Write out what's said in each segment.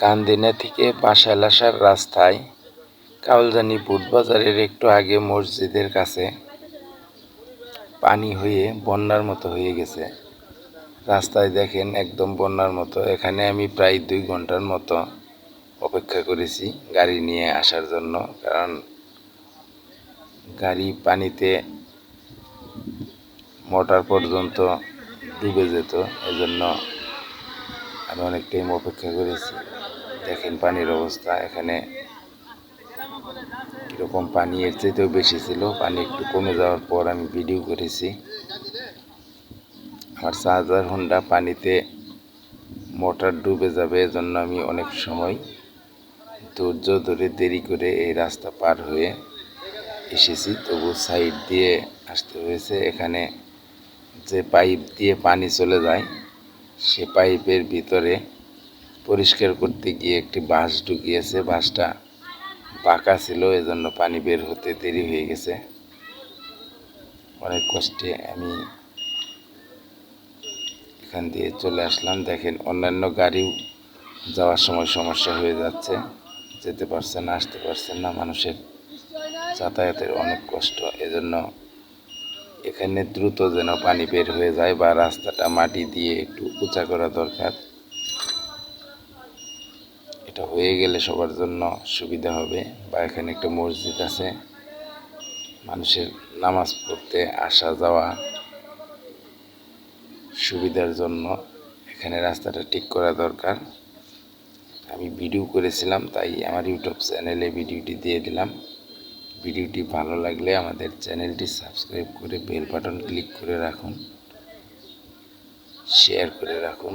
কান্দিনা থেকে বাসায় আসার রাস্তায় কাউলদানি বুটবাজারের একটু আগে মসজিদের কাছে পানি হয়ে বন্যার মতো হয়ে গেছে। রাস্তায় দেখেন একদম বন্যার মতো। এখানে আমি প্রায় দুই ঘণ্টার মতো অপেক্ষা করেছি গাড়ি নিয়ে আসার জন্য, কারণ গাড়ি পানিতে মোটর পর্যন্ত ডুবে যেত। এজন্য আমি অনেক টাইম অপেক্ষা করেছি। দেখেন পানির অবস্থা, এখানে কীরকম পানি এর চাইতেও বেশি ছিল। পানি একটু কমে যাওয়ার পর আমি ভিডিও করেছি। আমার চার্জার হোন্ডা পানিতে মোটর ডুবে যাবে এজন্য আমি অনেক সময় ধৈর্য ধরে দেরি করে এই রাস্তা পার হয়ে এসেছি। তবু সাইড দিয়ে আসতে হয়েছে। এখানে যে পাইপ দিয়ে পানি চলে যায়, সে পাইপের ভিতরে পরিষ্কার করতে গিয়ে একটি বাঁশ ঢুকিয়েছে, বাঁশটা পাকা ছিল, এজন্য পানি বের হতে দেরি হয়ে গেছে। অনেক কষ্টে আমি এখান দিয়ে চলে আসলাম। দেখেন, অন্যান্য গাড়িও যাওয়ার সময় সমস্যা হয়ে যাচ্ছে। যেতে পারছে না, আসতে পারছেন না। মানুষের যাতায়াতের অনেক কষ্ট। এজন্য এখানে দ্রুত যেন পানি বের হয়ে যায় বা রাস্তাটা মাটি দিয়ে একটু উঁচা করা দরকার। এটা হয়ে গেলে সবার জন্য সুবিধা হবে। বা এখানে একটা মসজিদ আছে। মানুষের নামাজ পড়তে, আসা, যাওয়া সুবিধার জন্য এখানে রাস্তাটা ঠিক করা দরকার। আমি ভিডিও করেছিলাম, তাই আমার ইউটিউব চ্যানেলে ভিডিওটি দিয়ে দিলাম। ভিডিওটি ভালো লাগলে আমাদের চ্যানেলটি সাবস্ক্রাইব করে বেল বাটন ক্লিক করে রাখুন। শেয়ার করে রাখুন।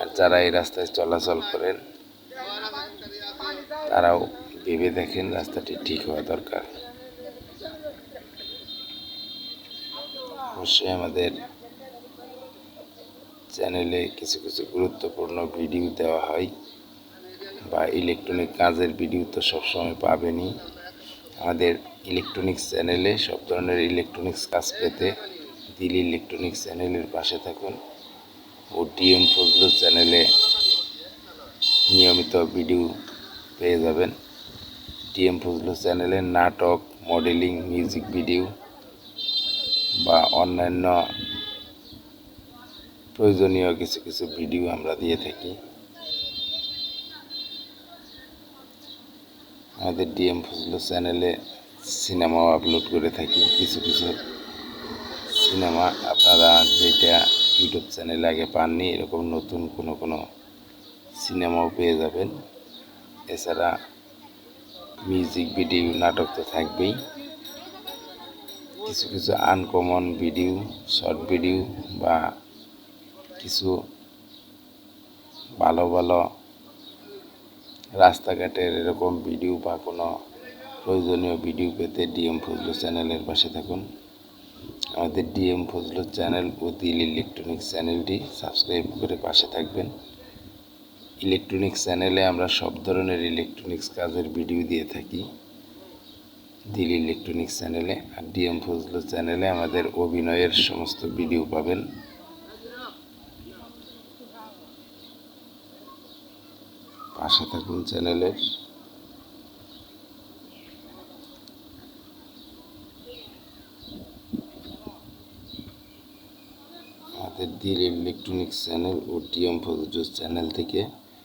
আর যারা এই রাস্তায় চলাচল করেন তারাও ভেবে দেখেন রাস্তাটি ঠিক হওয়া দরকার। অবশ্যই আমাদের চ্যানেলে কিছু কিছু গুরুত্বপূর্ণ ভিডিও দেওয়া হয় বা ইলেকট্রনিক কাজের ভিডিও তো সবসময় পাবেনই। আমাদের ইলেকট্রনিক্স চ্যানেলে সব ধরনের ইলেকট্রনিক্স কাজ পেতে দিল ইলেকট্রনিক্স চ্যানেলের পাশে থাকুন। ও ডিএম ফজলু চ্যানেলে নিয়মিত ভিডিও পেয়ে যাবেন। ডিএম ফজলু চ্যানেলে নাটক, মডেলিং, মিউজিক ভিডিও বা অন্যান্য প্রয়োজনীয় কিছু কিছু ভিডিও আমরা দিয়ে থাকি। আমাদের ডিএম ফজলু চ্যানেলে সিনেমাও আপলোড করে থাকি। কিছু কিছু সিনেমা আপনারা যেটা ইউটিউব চ্যানেলে আগে পাননি, এরকম নতুন কোনো কোনো সিনেমাও পেয়ে যাবেন। এছাড়া মিউজিক ভিডিও নাটক তো থাকবেই। কিছু কিছু আনকমন ভিডিও শর্ট ভিডিও বা কিছু ভালো ভালো রাস্তাঘাটের এরকম ভিডিও বা কোনো প্রয়োজনীয় ভিডিও পেতে ডিএম ফজলু চ্যানেলের পাশে থাকুন। আমাদের ডিএম ফজলু চ্যানেল ও দিল ইলেকট্রনিক্স চ্যানেলটি সাবস্ক্রাইব করে পাশে থাকবেন। ইলেকট্রনিক্স চ্যানেলে আমরা সব ধরনের ইলেকট্রনিক্স কাজের ভিডিও দিয়ে থাকি। দিল ইলেকট্রনিক্স চ্যানেলে আর ডিএম ফজলু চ্যানেলে আমাদের অভিনয়ের সমস্ত ভিডিও পাবেন। পাশে থাকুন চ্যানেলের আমাদের দিল ইলেকট্রনিক্স চ্যানেল ও ডিএম ফজলু চ্যানেল থেকে